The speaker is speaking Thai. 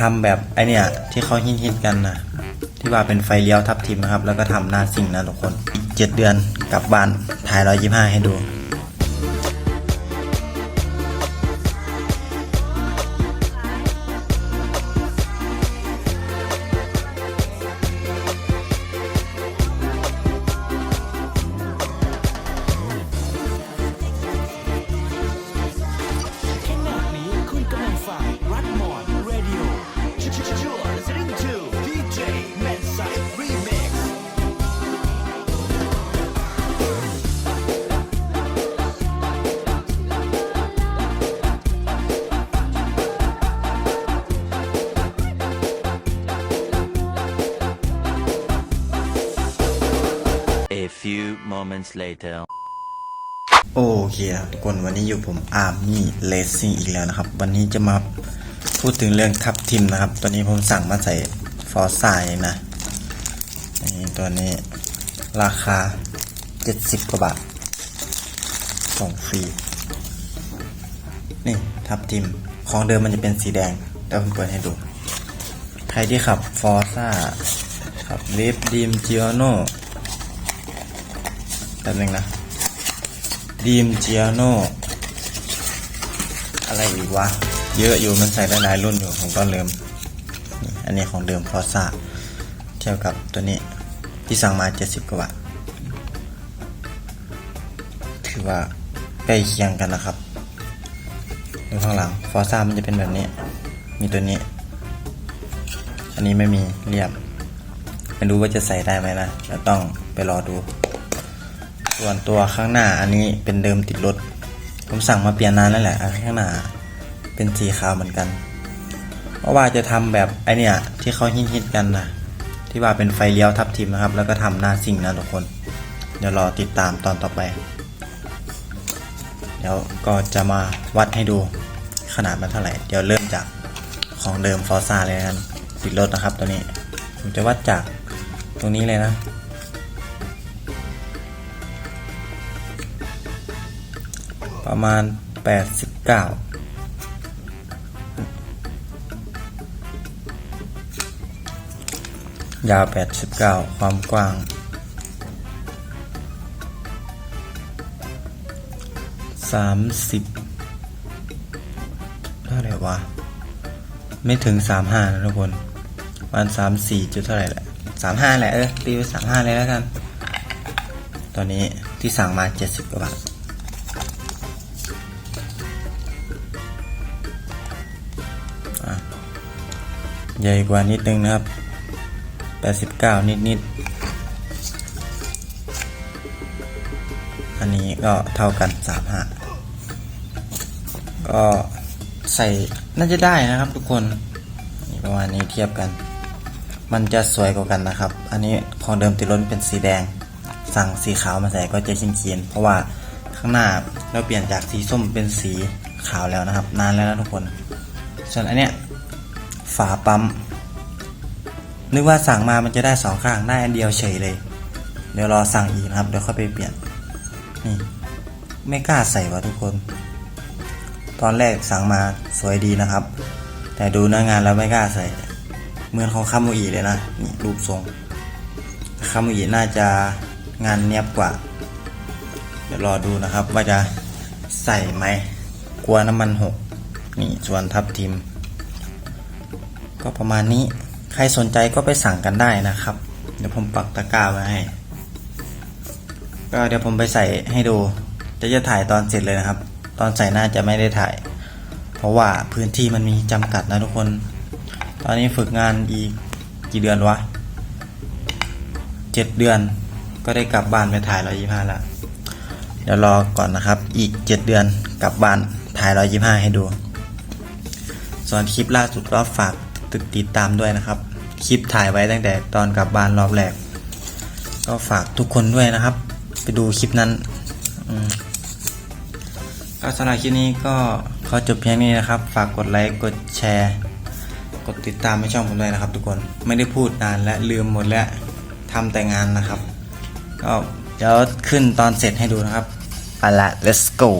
ทำแบบไอเนี่ยที่เขาฮิตๆกันนะที่ว่าเป็นไฟเลี้ยวทับทิมนะครับ แล้วก็ทำหน้าสิ่งนะทุกคนอีกเจ็ดเดือนกลับบ้านถ่ายร้อยยี่ห้าให้ดู moments later. โอเคครับทุกคนวันนี้อยู่ผมอาร์มี่เลสซิ่งอีกแล้วนะครับ วันนี้จะมาพูดถึงเรื่องทับทิมนะครับ ตัวนี้ผมสั่งมาใส่ฟอร์ซ่าเองนะนี่ตัวนี้ราคา 70 กว่าบาทส่งฟรี นี่ทับทิมของเดิมมันจะเป็นสีแดงเดี๋ยวผมเปิดให้ดู ใครที่ขับฟอร์ซ่าขับเวฟดีมจิโอโน ป๊บนึงนะดีมเจียโนอะไรอีกวะ เยอะอยู่มันใส่ได้หลายรุ่นอยู่ผมก็ลืมอันนี้ของเดิมฟอร์ซ่าเทียบกับตัวนี้ที่สั่งมา 70 กว่าบาทถือว่าใกล้เคียงกันนะครับดูข้างหลังฟอร์ซ่ามันจะเป็นแบบนี้ มีตัวนี้ อันนี้ไม่มีเรียบไม่รู้ว่าจะใส่ได้ไหมนะจะต้องไปรอดู ส่วนตัวข้างหน้าอันนี้เป็นเดิมติดรถ ผมสั่งมาเปลี่ยนนานแล้วแหละอันข้างหน้าเป็นสีขาวเหมือนกัน เพราะว่าจะทำแบบไอเนี่ยที่เขาฮิตๆกันนะที่ว่าเป็นไฟเลี้ยวทับทิมนะครับ แล้วก็ทำหน้าสิ่งนะทุกคน เดี๋ยวรอติดตามตอนต่อไป เดี๋ยวก็จะมาวัดให้ดูขนาดมันเท่าไหร่ เดี๋ยวเริ่มจากของเดิมฟอร์ซ่าเลยกันติดรถนะครับตัวนี้ ผมจะวัดจากตรงนี้เลยนะ ประมาณ 89ยาว 89 ความกว้าง 30 เท่าไหร่วะ ไม่ถึง 35 นะทุกคนประมาณ34จุดเท่าไหร่แหละ 35 แหละ เออตีไป35 เลยแล้วกัน ตอนนี้ที่สั่งมา 70 กว่าบาท ใหญ่กว่านิดนึงนะครับ 89 นิดนิดอันนี้ก็เท่ากัน35ก็ใส่น่าจะได้นะครับทุกคนนี่ประมาณนี้เทียบกัน มันจะสวยกว่ากันนะครับ อันนี้ของเดิมติดล้นเป็นสีแดง สั่งสีขาวมาใส่ก็จะชินเคียนๆเพราะว่าข้างหน้าเราเปลี่ยนจากสีส้มเป็นสีขาวแล้วนะครับ นานแล้วนะทุกคน ส่วนอันเนี้ย ฝาปั๊ม นึกว่าสั่งมามันจะได้สองข้างได้อันเดียวเฉยเลย เดี๋ยวรอสั่งอีกนะครับเดี๋ยวค่อยไปเปลี่ยน นี่ ไม่กล้าใส่วะทุกคน ตอนแรกสั่งมาสวยดีนะครับ แต่ดูหน้างานแล้วไม่กล้าใส่ เหมือนของคามูอีเลยนะ นี่รูปทรงคามูอีน่าจะงานเนียบกว่า เดี๋ยวรอดูนะครับว่าจะใส่ไหมกลัวน้ำมันหกนี่ส่วนทับทิม ก็ประมาณนี้ใครสนใจก็ไปสั่งกันได้นะครับ เดี๋ยวผมปักตะกร้าไว้ให้ก็เดี๋ยวผมไปใส่ให้ดูจะจะถ่ายตอนเสร็จเลยนะครับ ตอนใส่น่าจะไม่ได้ถ่าย เพราะว่าพื้นที่มันมีจำกัดนะทุกคน ตอนนี้ฝึกงานอีกกี่เดือนวะเจ็ดเดือนก็ได้กลับบ้านไปถ่ายร้อยยี่ห้าแล้วเดี๋ยวรอก่อนนะครับ อีกเจ็ดเดือนกลับบ้านถ่ายร้อยยี่ห้าให้ดู ส่วนคลิปล่าสุดก็ฝาก ติดติดตามด้วยนะครับ คลิปถ่ายไว้ตั้งแต่ตอนกลับบ้านรอบแรก ก็ฝากทุกคนด้วยนะครับ ไปดูคลิปนั้นก็สำหรับคลิปนี้ก็ขอจบเพียงนี้นะครับ ฝากกดไลค์ กดแชร์ กดติดตามให้ช่องผมด้วยนะครับ ทุกคน ไม่ได้พูดนานและลืมหมดแล้วทำแต่งานนะครับ ก็เดี๋ยวขึ้นตอนเสร็จให้ดูนะครับไปละ let's go